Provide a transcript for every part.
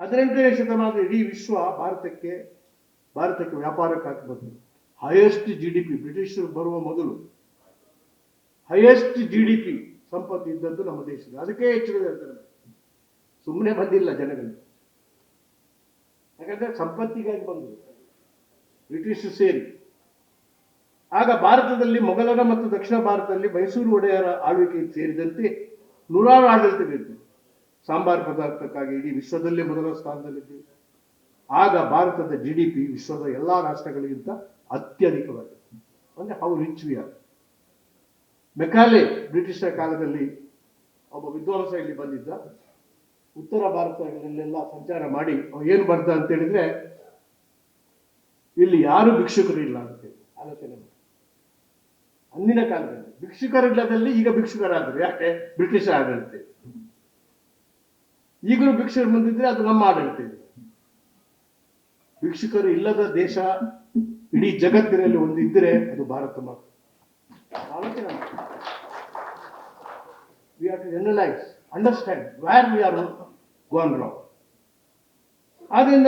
ಹದಿನೆಂಟನೇ ಶತಮಾನದ ಇಡೀ ವಿಶ್ವ ಭಾರತಕ್ಕೆ ಭಾರತಕ್ಕೆ ವ್ಯಾಪಾರಕ್ಕಾಗಿ ಬಂತು ಹೈಯೆಸ್ಟ್ ಜಿ ಡಿ ಪಿ ಬ್ರಿಟಿಷರು ಬರುವ ಮೊದಲು ಹೈಯೆಸ್ಟ್ ಜಿ ಡಿ ಪಿ ಸಂಪತ್ತು ಇದ್ದದ್ದು ನಮ್ಮ ದೇಶದ, ಅದಕ್ಕೆ ಹೆಚ್ಚು ಹೇಳ್ತಾರೆ. ಸುಮ್ಮನೆ ಬಂದಿಲ್ಲ ಜನಗಳು. ಯಾಕಂದ್ರೆ ಸಂಪತ್ತಿಗಾಗಿ ಬಂದರು. ಬ್ರಿಟಿಷರು ಸೇರಿ. ಆಗ ಭಾರತದಲ್ಲಿ ಮೊಘಲರ ಮತ್ತು ದಕ್ಷಿಣ ಭಾರತದಲ್ಲಿ ಮೈಸೂರು ಒಡೆಯರ ಆಳ್ವಿಕೆಗೆ ಸೇರಿದಂತೆ ನೂರಾರು ಆಡಳಿತಗಳಿದ್ದವು. ಸಾಂಬಾರ್ ಪದಾರ್ಥಕ್ಕಾಗಿ ಇಡೀ ವಿಶ್ವದಲ್ಲೇ ಮೊದಲ ಸ್ಥಾನದಲ್ಲಿದ್ದೀವಿ. ಆಗ ಭಾರತದ ಜಿ ಡಿ ಪಿ ವಿಶ್ವದ ಎಲ್ಲಾ ರಾಷ್ಟ್ರಗಳಿಗಿಂತ ಅತ್ಯಧಿಕವಾಗಿದೆ. ಅಂದರೆ how rich we are Macaulay ಬ್ರಿಟಿಷರ ಕಾಲದಲ್ಲಿ ಒಬ್ಬ ವಿದ್ವಾಂಸ ಇಲ್ಲಿ ಬಂದಿದ್ದ. ಉತ್ತರ ಭಾರತಗಳಲ್ಲೆಲ್ಲ ಸಂಚಾರ ಮಾಡಿ ಏನು ಬರ್ದ ಅಂತ ಹೇಳಿದ್ರೆ, ಇಲ್ಲಿ ಯಾರು ಭಿಕ್ಷುಕರು ಇಲ್ಲ ಅಂತೇಳಿ ಆಲೋಚನೆ ಅಂದಿನ ಕಾಲದಲ್ಲಿ ಭಿಕ್ಷುಕರಿಲ್ಲದಲ್ಲಿ ಈಗ ಭಿಕ್ಷುಕರಾದರು. ಯಾಕೆ? ಬ್ರಿಟಿಷರ ಆಡಳಿತ. ಈಗಲೂ ಭಿಕ್ಷುಕರು ಬಂದಿದ್ರೆ ಅದು ನಮ್ಮ ಆಡಳಿತ ಇದೆ. ಭಿಕ್ಷುಕರು ಇಲ್ಲದ ದೇಶ ಇಡೀ ಜಗತ್ತಿನಲ್ಲಿ ಒಂದು ಇದ್ದರೆ ಅದು ಭಾರತ ಮಾತ್ರ. We are to understand where we are gone wrong ಆದ್ರಿಂದ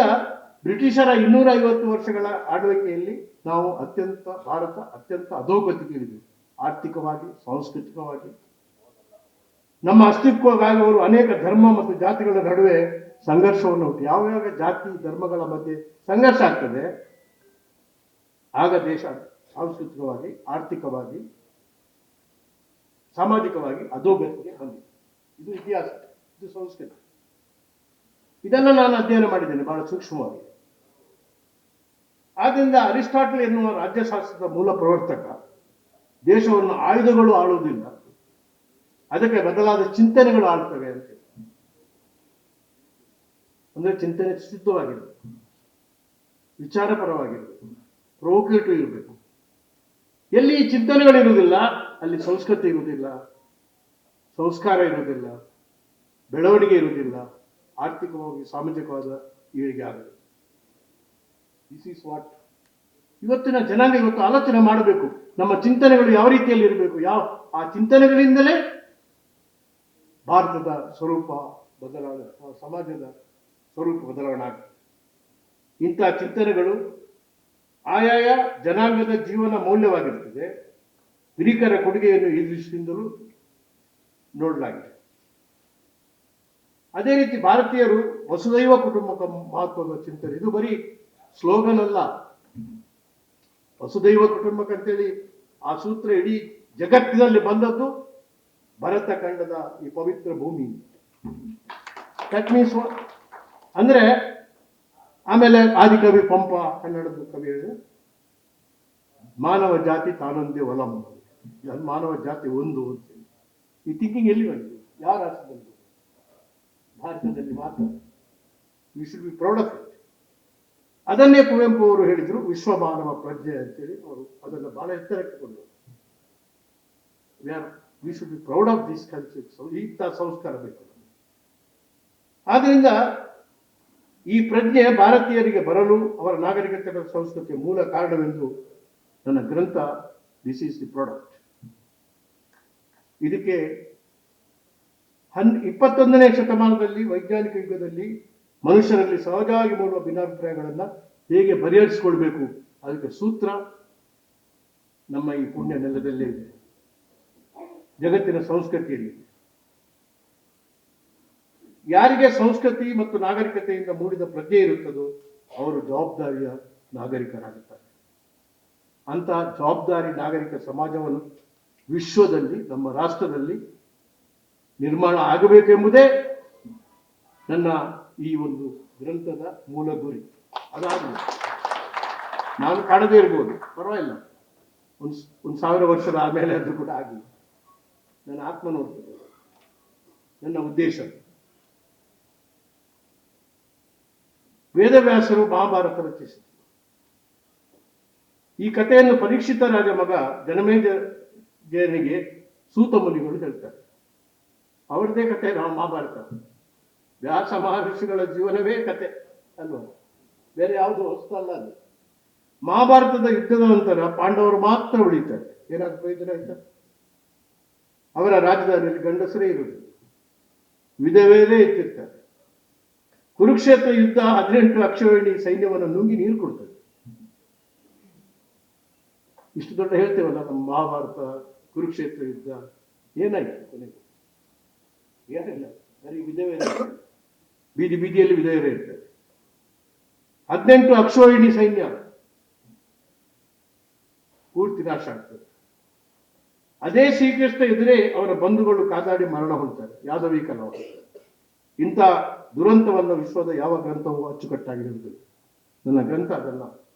ಬ್ರಿಟಿಷರ ಇನ್ನೂರ ಐವತ್ತು ವರ್ಷಗಳ ಆಳ್ವಿಕೆಯಲ್ಲಿ ನಾವು ಅತ್ಯಂತ, ಭಾರತ ಅತ್ಯಂತ ಅಧೋಗತಿಗಿಳಿದ್ವಿ ಆರ್ಥಿಕವಾಗಿ, ಸಾಂಸ್ಕೃತಿಕವಾಗಿ ನಮ್ಮ ಅಸ್ತಿತ್ವಕ್ಕಾಗಿ ಅವರು ಅನೇಕ ಧರ್ಮ ಮತ್ತು ಜಾತಿಗಳ ನಡುವೆ ಸಂಘರ್ಷವನ್ನು ಯಾವ ಯಾವ್ಯಾವ ಜಾತಿ, ಧರ್ಮಗಳ ಮಧ್ಯೆ ಸಂಘರ್ಷ ಆಗ್ತದೆ, ಆಗ ದೇಶ ಸಾಂಸ್ಕೃತಿಕವಾಗಿ, ಆರ್ಥಿಕವಾಗಿ, ಸಾಮಾಜಿಕವಾಗಿ ಅಧೋಗತಿಗೆ ಬಂದಿದೆ. ಇದು ಇತಿಹಾಸ, ಇದು ಸಂಸ್ಕೃತಿ. ಇದನ್ನ ನಾನು ಅಧ್ಯಯನ ಮಾಡಿದ್ದೇನೆ, ಬಹಳ ಸೂಕ್ಷ್ಮವಾಗಿ. ಆದ್ದರಿಂದ ಅರಿಸ್ಟಾಟಲ್ ಎನ್ನುವ ರಾಜ್ಯಶಾಸ್ತ್ರದ ಮೂಲ ಪ್ರವರ್ತಕ ದೇಶವನ್ನು ಆಯುಧಗಳು ಆಳುವುದಿಲ್ಲ. ಅದಕ್ಕೆ ಬದಲಾದ ಚಿಂತನೆಗಳು ಆಡ್ತವೆ ಅಂತ ಅಂದ್ರೆ ಚಿಂತನೆ ಸಿದ್ಧವಾಗಿರಬೇಕು. ವಿಚಾರಪರವಾಗಿರಬೇಕು. ಪ್ರೋಕೇಟಿವ್ ಇರಬೇಕು. ಎಲ್ಲಿ ಚಿಂತನೆಗಳಿರುವುದಿಲ್ಲ ಅಲ್ಲಿ ಸಂಸ್ಕೃತಿ ಇರುವುದಿಲ್ಲ, ಸಂಸ್ಕಾರ ಇರುವುದಿಲ್ಲ, ಬೆಳವಣಿಗೆ ಇರುವುದಿಲ್ಲ, ಆರ್ಥಿಕವಾಗಿ, ಸಾಮಾಜಿಕವಾದ ಏಳಿಗೆ ಆಗದು ದಿಸ್ ಈಸ್ ವಾಟ್ ಇವತ್ತಿನ ಜನಾಂಗ ಇವತ್ತು ಆಲೋಚನೆ ಮಾಡಬೇಕು. ನಮ್ಮ ಚಿಂತನೆಗಳು ಯಾವ ರೀತಿಯಲ್ಲಿ ಇರಬೇಕು? ಯಾವ ಆ ಚಿಂತನೆಗಳಿಂದಲೇ ಭಾರತದ ಸ್ವರೂಪ ಬದಲಾವಣೆ ಸಮಾಜದ ಸ್ವರೂಪ ಬದಲಾವಣೆ ಆಗ್ತದೆ ಇಂಥ ಚಿಂತನೆಗಳು ಆಯಾಯ ಜನಾಂಗದ ಜೀವನ ಮೌಲ್ಯವಾಗಿರ್ತದೆ. ಹಿರಿಕರ ಕೊಡುಗೆಯನ್ನು ಈ ದೃಷ್ಟಿಯಿಂದಲೂ ನೋಡಲಾಗಿದೆ. ಅದೇ ರೀತಿ ಭಾರತೀಯರು ವಸುದೈವ ಕುಟುಂಬಕ ಮಹತ್ವದ ಚಿಂತನೆ. ಇದು ಬರೀ ಸ್ಲೋಗನ್ ಅಲ್ಲ. ವಸುದೈವ ಕುಟುಂಬಕ ಅಂತೇಳಿ ಆ ಸೂತ್ರ ಇಡೀ ಜಗತ್ತಿನಲ್ಲಿ ಬಂದದ್ದು ಭರತ ಖಂಡದ ಈ ಪವಿತ್ರ ಭೂಮಿ. ದಟ್ ಮೀನ್ಸ್ ಅಂದ್ರೆ, ಆಮೇಲೆ ಆದಿಕವಿ ಪಂಪ, ಕನ್ನಡದ ಕವಿ ಹೇಳಿದ ಮಾನವ ಜಾತಿ ತಾನೊಂದೇ ಒಲಂ. ಮಾನವ ಜಾತಿ ಒಂದು ಅಂತ ಈ ಥಿಂಕಿಂಗ್ ಎಲ್ಲಿ ಬಂದಿದೆ ಯಾವ ರಾಷ್ಟ್ರದಲ್ಲಿ? ಭಾರತದಲ್ಲಿ ಮಾತ್ರ. ವಿ ಶುಡ್ ಬಿ ಪ್ರೌಡ್ ಅದನ್ನೇ ಕುವೆಂಪು ಅವರು ಹೇಳಿದ್ರು, ವಿಶ್ವ ಮಾನವ ಪ್ರಜ್ಞೆ ಅಂತೇಳಿ ಅವರು ಅದನ್ನು ಬಹಳ ಎತ್ತರಕ್ಕೆ ಕೊಂಡರು. We should be proud of this culture ಇಂಥ ಸಂಸ್ಕಾರ ಬೇಕು. ಆದ್ದರಿಂದ ಈ ಪ್ರಜ್ಞೆ ಭಾರತೀಯರಿಗೆ ಬರಲು ಅವರ ನಾಗರಿಕತೆ ಸಂಸ್ಕೃತಿಯ ಮೂಲ ಕಾರಣವೆಂದು ನನ್ನ ಗ್ರಂಥ ದಿಸ್ ಈಸ್ ದಿ ಪ್ರಾಡಕ್ಟ್ ಇದಕ್ಕೆ ಹನ್, ಇಪ್ಪತ್ತೊಂದನೇ ಶತಮಾನದಲ್ಲಿ, ವೈಜ್ಞಾನಿಕ ಯುಗದಲ್ಲಿ ಮನುಷ್ಯರಲ್ಲಿ ಸಹಜವಾಗಿ ಮೂಡುವ ಭಿನ್ನಾಭಿಪ್ರಾಯಗಳನ್ನು ಹೇಗೆ ಪರಿಹರಿಸಿಕೊಳ್ಬೇಕು ಅದಕ್ಕೆ ಸೂತ್ರ ನಮ್ಮ ಈ ಪುಣ್ಯ ನೆಲದಲ್ಲೇ ಇದೆ. ಜಗತ್ತಿನ ಸಂಸ್ಕೃತಿಯಲ್ಲಿ ಯಾರಿಗೆ ಸಂಸ್ಕೃತಿ ಮತ್ತು ನಾಗರಿಕತೆಯಿಂದ ಮೂಡಿದ ಪ್ರಜ್ಞೆ ಇರುತ್ತದೋ ಅವರು ಜವಾಬ್ದಾರಿಯ ನಾಗರಿಕರಾಗುತ್ತಾರೆ. ಅಂತ ಜವಾಬ್ದಾರಿ ನಾಗರಿಕ ಸಮಾಜವನ್ನು ವಿಶ್ವದಲ್ಲಿ, ನಮ್ಮ ರಾಷ್ಟ್ರದಲ್ಲಿ ನಿರ್ಮಾಣ ಆಗಬೇಕೆಂಬುದೇ ನನ್ನ ಈ ಒಂದು ಗ್ರಂಥದ ಮೂಲ ಗುರಿ. ಅದಾಗಲಿ ನಾನು ಕಾಣದೇ ಇರ್ಬೋದು, ಪರವಾಗಿಲ್ಲ. ಒಂದು ಒಂದು ಸಾವಿರ ವರ್ಷದ ಆಮೇಲೆ ಅದು ಕೂಡ ಆಗಲಿ. ನನ್ನ ಆತ್ಮ ನೋಡ್ತದೆ ನನ್ನ ಉದ್ದೇಶ. ವೇದವ್ಯಾಸರು ಮಹಾಭಾರತ ರಚಿಸಿದರು. ಈ ಕಥೆಯನ್ನು ಪರೀಕ್ಷಿತ ರಾಜ ಮಗ ಜನಮೇಜಯನಿಗೆ ಸೂತ ಮುನಿಗಳು ಹೇಳ್ತಾರೆ. ಅವರದೇ ಕಥೆ ನಾವು ಮಹಾಭಾರತ. ವ್ಯಾಸ ಮಹರ್ಷಿಗಳ ಜೀವನವೇ ಕತೆ ಅಲ್ವ? ಬೇರೆ ಯಾವುದು ಅಲ್ಲ ಅದು. ಮಹಾಭಾರತದ ಯುದ್ಧದ ನಂತರ ಪಾಂಡವರು ಮಾತ್ರ ಉಳಿತಾರೆ. ಏನಾದ್ರು ಪ್ರಯೋಜನ ಆಯ್ತಾ? ಅವರ ರಾಜಧಾನಿಯಲ್ಲಿ ಗಂಡಸರೇ ಇರುವುದು. ವಿಧವೇನೇ ಇಟ್ಟಿರ್ತಾರೆ ಕುರುಕ್ಷೇತ್ರ ಯುದ್ಧ ಹದಿನೆಂಟು ಅಕ್ಷೋಹಿಣಿ ಸೈನ್ಯವನ್ನು ನುಂಗಿ ನೀರು ಕೊಡ್ತದೆ. ಇಷ್ಟು ದೊಡ್ಡ ಹೇಳ್ತೇವಲ್ಲ ನಮ್ಮ ಮಹಾಭಾರತ ಕುರುಕ್ಷೇತ್ರ ಯುದ್ಧ? ಏನಾಯ್ತು ಕೊನೆಗೆ? ಏನಿಲ್ಲ. ಬರೀ ವಿಧವೆ ಬೀದಿ ಬೀದಿಯಲ್ಲಿ ವಿಧವೆಯರೇ ಇರ್ತದೆ ಹದಿನೆಂಟು ಅಕ್ಷೋಹಿಣಿ ಸೈನ್ಯ. ಪೂರ್ತಿ ನಾಶ ಆಗ್ತದೆ. ಅದೇ ಶ್ರೀಕೃಷ್ಣ ಇದ್ರೆ ಅವರ ಬಂಧುಗಳು ಕಾದಾಡಿ ಮರಣ ಹೊಂದ್ತಾರೆ. ಕಲಾವ ಇಂಥ ದುರಂತವನ್ನು ವಿಶ್ವದ ಯಾವ ಗ್ರಂಥವೂ ಅಚ್ಚುಕಟ್ಟಾಗಿರುವುದಿಲ್ಲ ನನ್ನ ಗ್ರಂಥ ಅದಲ್ಲ.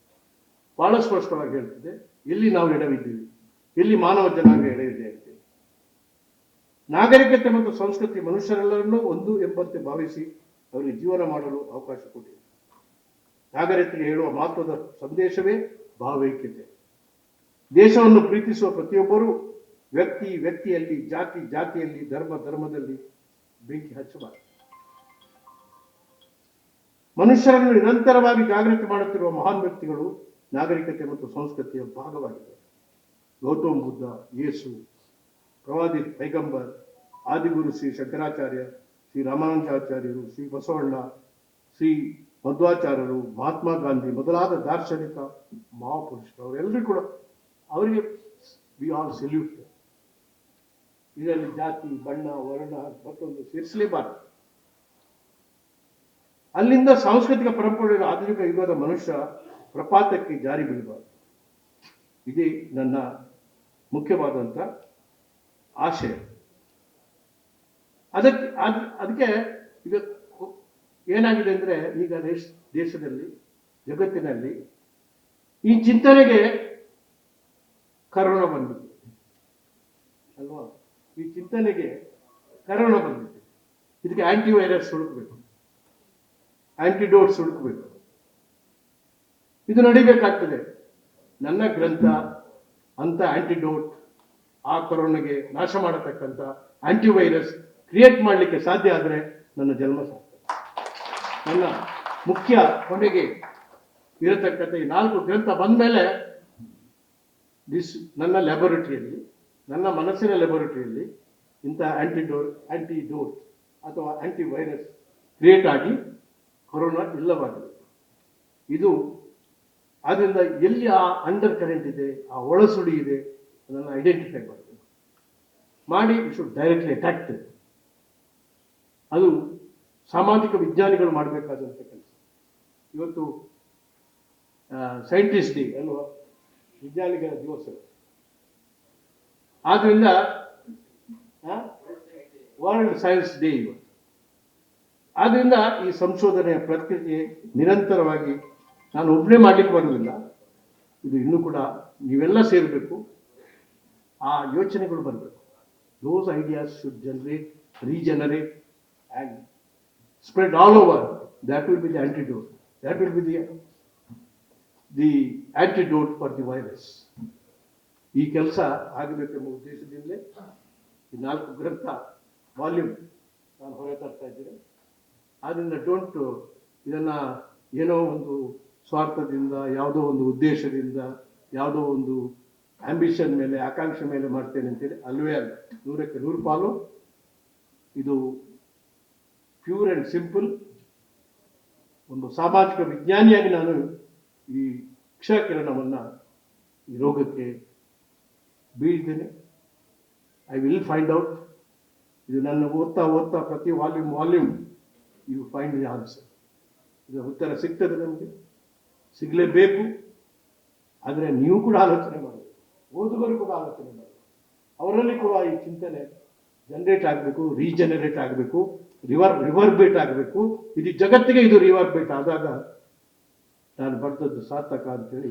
ಬಹಳ ಸ್ಪಷ್ಟವಾಗಿ ಹೇಳ್ತಿದೆ. ಎಲ್ಲಿ ನಾವು ಎಡವಿದ್ದೀವಿ ಎಲ್ಲಿ ಮಾನವ ಜನಾಂಗ ಎಡವಿದೆ ಅಂತ. ನಾಗರಿಕತೆ ಮತ್ತು ಸಂಸ್ಕೃತಿ ಮನುಷ್ಯರೆಲ್ಲರನ್ನೂ ಒಂದು ಎಂಬಂತೆ ಭಾವಿಸಿ ಅವರಿಗೆ ಜೀವನ ಮಾಡಲು ಅವಕಾಶ ಕೊಟ್ಟಿದೆ. ನಾಗರಿಕತೆಗೆ ಹೇಳುವ ಮಹತ್ವದ ಸಂದೇಶವೇ ಭಾವೈಕ್ಯತೆ. ದೇಶವನ್ನು ಪ್ರೀತಿಸುವ ಪ್ರತಿಯೊಬ್ಬರೂ ವ್ಯಕ್ತಿ ವ್ಯಕ್ತಿಯಲ್ಲಿ, ಜಾತಿ ಜಾತಿಯಲ್ಲಿ, ಧರ್ಮ ಧರ್ಮದಲ್ಲಿ ಬೆಂಕಿ ಹಚ್ಚಬಾರದು. ಮನುಷ್ಯರನ್ನು ನಿರಂತರವಾಗಿ ಜಾಗೃತಿ ಮಾಡುತ್ತಿರುವ ಮಹಾನ್ ವ್ಯಕ್ತಿಗಳು ನಾಗರಿಕತೆ ಮತ್ತು ಸಂಸ್ಕೃತಿಯ ಭಾಗವಾಗಿದೆ ಗೌತಮ ಬುದ್ಧ, ಯೇಸು ಪ್ರವಾದಿ ಪೈಗಂಬರ್, ಆದಿಗುರು ಶ್ರೀ ಶಂಕರಾಚಾರ್ಯ, ಶ್ರೀ ರಾಮಾನುಜಾಚಾರ್ಯರು, ಶ್ರೀ ಬಸವಣ್ಣ, ಶ್ರೀ ಮಧ್ವಾಚಾರ್ಯರು, ಮಹಾತ್ಮ ಗಾಂಧಿ ಮೊದಲಾದ ದಾರ್ಶನಿಕ ಮಹಾಪುರುಷರು, ಅವರೆಲ್ಲರೂ ಕೂಡ ಅವರಿಗೆ ವಿ ಆಲ್ ಸೆಲ್ಯೂಟ್ ಇದರಲ್ಲಿ ಜಾತಿ, ಬಣ್ಣ, ವರ್ಣ, ಮತ್ತೊಂದು ಸೇರಿಸಲೇಬಾರದು. ಅಲ್ಲಿಂದ ಸಾಂಸ್ಕೃತಿಕ ಪರಂಪರೆಯ ಆಧುನಿಕ ಯುಗದ ಮನುಷ್ಯ ಪ್ರಪಾತಕ್ಕೆ ಜಾರಿ ಬೀಳಬಾರದು. ಇದೇ ನನ್ನ ಮುಖ್ಯವಾದಂಥ ಆಶಯ. ಅದಕ್ಕೆ, ಅದ್- ಅದಕ್ಕೆ ಈಗ ಏನಾಗಿದೆ ಅಂದರೆ ಈಗ ದೇಶ, ದೇಶದಲ್ಲಿ, ಜಗತ್ತಿನಲ್ಲಿ ಈ ಚಿಂತನೆಗೆ ಕರೋನಾ ಬಂದಿದೆ. ಅಲ್ವಾ? ಈ ಚಿಂತನೆಗೆ ಕರೋನಾ ಬಂದಿದೆ. ಇದಕ್ಕೆ ಆಂಟಿವೈರಸ್ ಹುಡುಕಬೇಕು. ಆಂಟಿಡೋಟ್ಸ್ ಹುಡುಕಬೇಕು. ಇದು ನಡಿಬೇಕಾಗ್ತದೆ. ನನ್ನ ಗ್ರಂಥ ಅಂತ ಆಂಟಿಡೋಟ್ ಆ ಕೊರೋನಾಗೆ ನಾಶ ಮಾಡತಕ್ಕಂಥ ಆಂಟಿವೈರಸ್ ಕ್ರಿಯೇಟ್ ಮಾಡಲಿಕ್ಕೆ ಸಾಧ್ಯ ಆದರೆ ನನ್ನ ಜನ್ಮ ಸಾರ್ಥಕ. ನನ್ನ ಮುಖ್ಯ ಕೊನೆಗೆ ಇರತಕ್ಕಂಥ ಈ ನಾಲ್ಕು ಗ್ರಂಥ ಬಂದ ಮೇಲೆ ದಿಸ್ ನನ್ನ ಲ್ಯಾಬೊರೇಟರಿಯಲ್ಲಿ ನನ್ನ ಮನಸ್ಸಿನ ಲೆಬೊರೇಟರಿಯಲ್ಲಿ ಇಂಥ ಆಂಟಿಡೋಟ್ ಆಂಟಿಡೋಟ್ ಅಥವಾ ಆಂಟಿವೈರಸ್ ಕ್ರಿಯೇಟ್ ಆಗಿ ಕೊರೋನಾ ಇಲ್ಲವಾಗಿದೆ ಇದು ಆದ್ದರಿಂದ ಎಲ್ಲಿ ಆ ಅಂಡರ್ ಕರೆಂಟ್ ಇದೆ, ಆ ಒಳಸುಳಿ ಇದೆ ಅದನ್ನು ಐಡೆಂಟಿಫೈ ಮಾಡಬೇಕು. ಮಾಡಿ ಶುಡ್ ಡೈರೆಕ್ಟ್ಲಿ ಅಟ್ಯಾಕ್ ಅದು ಸಾಮಾಜಿಕ ವಿಜ್ಞಾನಿಗಳು ಮಾಡಬೇಕಾದಂಥ ಕೆಲಸ. ಇವತ್ತು ಸೈಂಟಿಸ್ಟ್ ಡೇ ಅಲ್ವಾ ವಿಜ್ಞಾನಿಗಳ ದಿವಸ. ಆದ್ರಿಂದ ವರ್ಲ್ಡ್ ಸೈನ್ಸ್ ಡೇ ಇವತ್ತು ಆದ್ರಿಂದ ಈ ಸಂಶೋಧನೆಯ ಪ್ರಕ್ರಿಯೆ ನಿರಂತರವಾಗಿ ನಾನು ಒಬ್ಬನೇ ಮಾಡಲಿಕ್ಕೆ ಬರಲಿಲ್ಲ ಇದು ಇನ್ನೂ ಕೂಡ ನೀವೆಲ್ಲ ಸೇರಬೇಕು. ಆ ಯೋಚನೆಗಳು ಬರಬೇಕು. Those ideas should generate regenerate and spread all over that will be the antidote that will be the the antidote for the virus ಈ ಕೆಲಸ ಆಗಬೇಕೆಂಬ ಉದ್ದೇಶದಿಂದಲೇ ಈ ನಾಲ್ಕು ಗ್ರಂಥ ವಾಲ್ಯೂಮ್ ನಾನು ಹೊರ ತರ್ತಾ ಇದ್ದೇನೆ. ಆದ್ದರಿಂದ ಡೋಂಟ್ ಇದನ್ನ ಏನೋ ಒಂದು ಸ್ವಾರ್ಥದಿಂದ, ಯಾವುದೋ ಒಂದು ಉದ್ದೇಶದಿಂದ, ಯಾವುದೋ ಒಂದು ಆಂಬಿಷನ್ ಮೇಲೆ, ಆಕಾಂಕ್ಷೆ ಮೇಲೆ ಮಾಡ್ತೇನೆ ಅಂತೇಳಿ ಅಲ್ಲವೇ ಅಲ್ಲ. ನೂರಕ್ಕೆ ನೂರು ಪಾಲು. ಇದು ಪ್ಯೂರ್ ಆ್ಯಂಡ್ ಸಿಂಪಲ್ ಒಂದು ಸಾಮಾಜಿಕ ವಿಜ್ಞಾನಿಯಾಗಿ ನಾನು ಈ ಕ್ಷಕಿರಣವನ್ನು ಈ ರೋಗಕ್ಕೆ ಬೀಳ್ತೇನೆ. ಐ ವಿಲ್ ಫೈಂಡ್ ಔಟ್ ಇದು ನನ್ನ ಓದ್ತಾ ಓದ್ತಾ ಪ್ರತಿ volume volume you find the answer ಇದು ಉತ್ತರ ಸಿಗ್ತದೆ ನಮಗೆ. ಸಿಗಲೇಬೇಕು ಆದರೆ ನೀವು ಕೂಡ ಆಲೋಚನೆ ಮಾಡಿ. ಓದುಗರು ಕೂಡ ಆಲೋಚನೆ ಮಾಡಿ. ಅವರಲ್ಲಿ ಕೂಡ ಈ ಚಿಂತನೆ ಜನರೇಟ್ ಆಗಬೇಕು ರೀಜನರೇಟ್ ಆಗಬೇಕು ರಿವರ್ ರಿವರ್ಬೇಟ್ ಆಗಬೇಕು. ಇದು ಜಗತ್ತಿಗೆ ಇದು ರಿವರ್ಬೇಟ್ ಆದಾಗ ನಾನು ಬರ್ತದ್ದು ಸಾರ್ಥಕ ಅಂತೇಳಿ